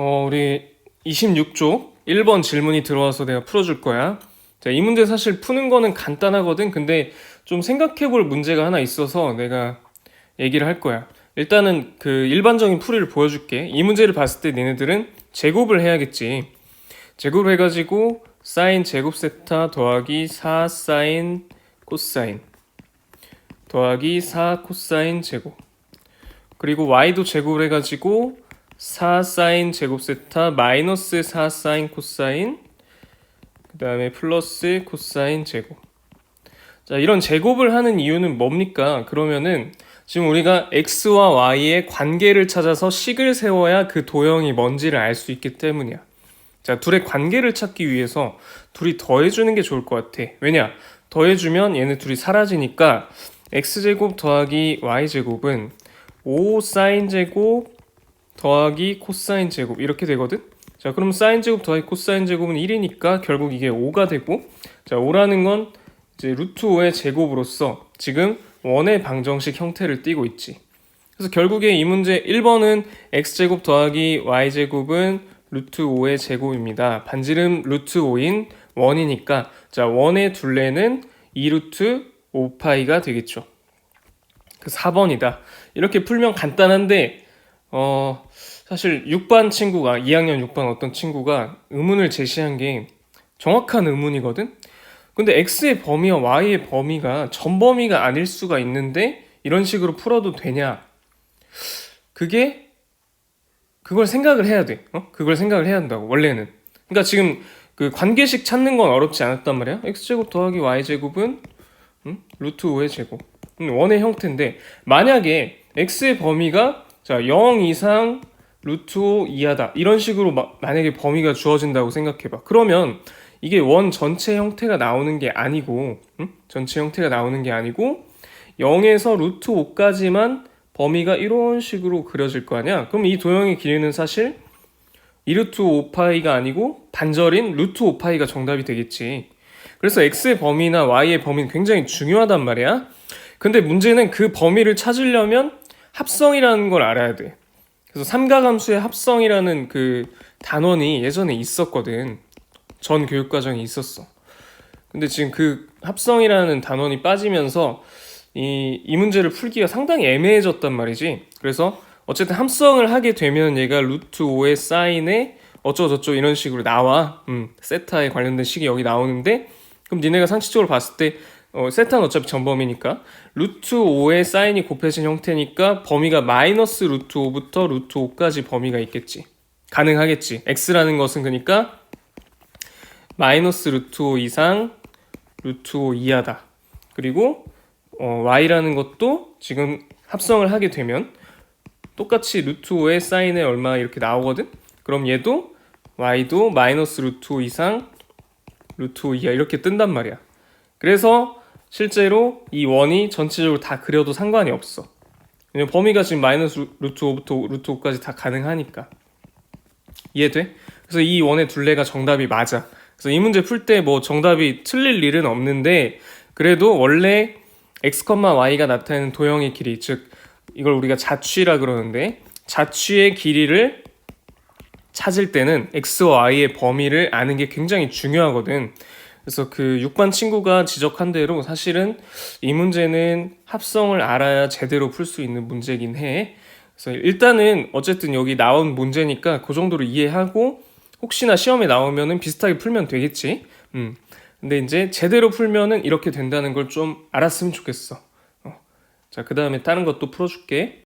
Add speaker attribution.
Speaker 1: 어, 우리 26쪽 1번 질문이 들어와서 내가 풀어줄 거야. 자, 이 문제 사실 푸는 거는 간단하거든. 근데 좀 생각해 볼 문제가 하나 있어서 내가 얘기를 할 거야. 일단은 그 일반적인 풀이를 보여줄게. 이 문제를 봤을 때 니네들은 제곱을 해야겠지. 제곱을 해가지고 사인 제곱 세타 더하기 4 사인 코사인 더하기 4 코사인 제곱 그리고 y도 제곱을 해가지고 4 사인 제곱 세타 마이너스 4 사인 코사인 그 다음에 플러스 코사인 제곱. 자 이런 제곱을 하는 이유는 뭡니까? 그러면은 지금 우리가 x와 y의 관계를 찾아서 식을 세워야 그 도형이 뭔지를 알 수 있기 때문이야. 자 둘의 관계를 찾기 위해서 둘이 더해주는 게 좋을 것 같아. 왜냐? 더해주면 얘네 둘이 사라지니까 x제곱 더하기 y제곱은 5 사인 제곱 더하기 코사인 제곱 이렇게 되거든. 자, 그럼 사인 제곱 더하기 코사인 제곱은 1이니까 결국 이게 5가 되고 자, 5라는 건 이제 루트 5의 제곱으로서 지금 원의 방정식 형태를 띠고 있지. 그래서 결국에 이 문제 1번은 x제곱 더하기 y제곱은 루트 5의 제곱입니다. 반지름 루트 5인 원이니까 자, 원의 둘레는 2루트 5파이가 되겠죠. 그 4번이다. 이렇게 풀면 간단한데 어 사실 6반 친구가 2학년 6반 어떤 친구가 의문을 제시한 게 정확한 의문이거든. 근데 x의 범위와 y의 범위가 전범위가 아닐 수가 있는데 이런 식으로 풀어도 되냐? 그게 그걸 생각을 해야 돼. 어? 그걸 생각을 해야 한다고 원래는. 그러니까 지금 그 관계식 찾는 건 어렵지 않았단 말이야. x제곱 더하기 y제곱은 음? 루트 5의 제곱. 음, 원의 형태인데 만약에 x의 범위가 자, 0 이상 루트 5 이하다. 이런 식으로 마, 만약에 범위가 주어진다고 생각해봐. 그러면 이게 원 전체 형태가 나오는 게 아니고, 음? 전체 형태가 나오는 게 아니고, 0에서 루트 5까지만 범위가 이런 식으로 그려질 거 아니야? 그럼 이 도형의 길이는 사실 2루트 5파이가 아니고 반절인 루트 5파이가 정답이 되겠지. 그래서 x의 범위나 y의 범위는 굉장히 중요하단 말이야. 근데 문제는 그 범위를 찾으려면 합성이라는 걸 알아야 돼. 그래서 삼가함수의 합성이라는 그 단원이 예전에 있었거든. 전 교육과정에 있었어. 근데 지금 그 합성이라는 단원이 빠지면서 이, 이 문제를 풀기가 상당히 애매해졌단 말이지. 그래서 어쨌든 합성을 하게 되면 얘가 루트 5의 사인에 어쩌고저쩌고 이런 식으로 나와. 음, 세타에 관련된 식이 여기 나오는데 그럼 니네가 상식적으로 봤을 때 어, 세타는 어차피 전범위니까 루트 5의 사인이 곱해진 형태니까 범위가 마이너스 루트 5부터 루트 5까지 범위가 있겠지. 가능하겠지. x라는 것은 그러니까 마이너스 루트 5 이상 루트 5 이하다. 그리고 어, y라는 것도 지금 합성을 하게 되면 똑같이 루트 5의 사인에 얼마 이렇게 나오거든? 그럼 얘도 y도 마이너스 루트 5 이상 루트 5 이하 이렇게 뜬단 말이야. 그래서 실제로 이 원이 전체적으로 다 그려도 상관이 없어. 왜냐면 범위가 지금 마이너스 루트 5부터 루트 5까지 다 가능하니까. 이해돼? 그래서 이 원의 둘레가 정답이 맞아. 그래서 이 문제 풀 때 뭐 정답이 틀릴 일은 없는데 그래도 원래 x, y가 나타내는 도형의 길이 즉 이걸 우리가 자취라 그러는데 자취의 길이를 찾을 때는 x와 y의 범위를 아는 게 굉장히 중요하거든. 그래서 그 6반 친구가 지적한 대로 사실은 이 문제는 합성을 알아야 제대로 풀 수 있는 문제긴 해. 그래서 일단은 어쨌든 여기 나온 문제니까 그 정도로 이해하고 혹시나 시험에 나오면은 비슷하게 풀면 되겠지. 음. 근데 이제 제대로 풀면은 이렇게 된다는 걸 좀 알았으면 좋겠어. 어. 자, 그 다음에 다른 것도 풀어줄게.